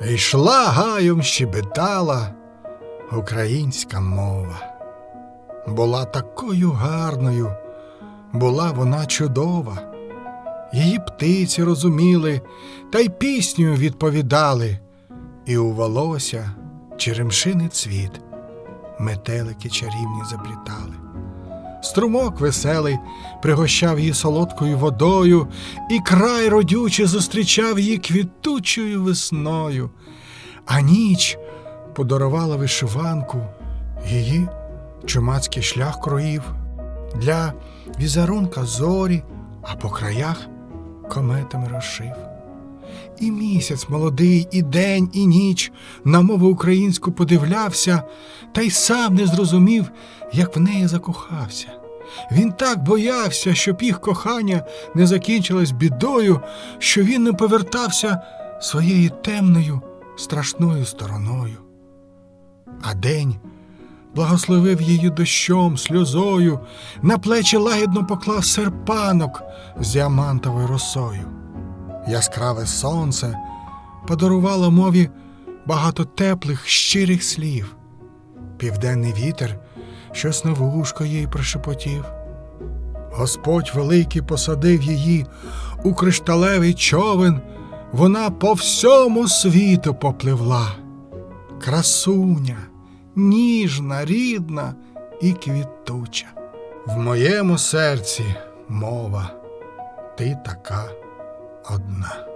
Йшла гаєм щебетала українська мова. Була такою гарною, була вона чудова. Її птиці розуміли та й пісню відповідали, і у волосся черемшини цвіт, метелики чарівні заплітали. Струмок веселий пригощав її солодкою водою, і край родюче зустрічав її квітучою весною, а ніч подарувала вишиванку, її чумацький шлях кроїв для візерунка зорі, а по краях кометами розшив. І місяць молодий, і день, і ніч на мову українську подивлявся, та й сам не зрозумів, як в неї закохався. Він так боявся, щоб їх кохання не закінчилось бідою, що він не повертався своєю темною, страшною стороною. А день благословив її дощом, сльозою, на плечі лагідно поклав серпанок з діамантовою росою. Яскраве сонце подарувало мові багато теплих, щирих слів. Південний вітер щось на вушко їй прошепотів. Господь великий посадив її у кришталевий човен, вона по всьому світу попливла. Красуня, ніжна, рідна і квітуча. В моєму серці мова, ти така одна.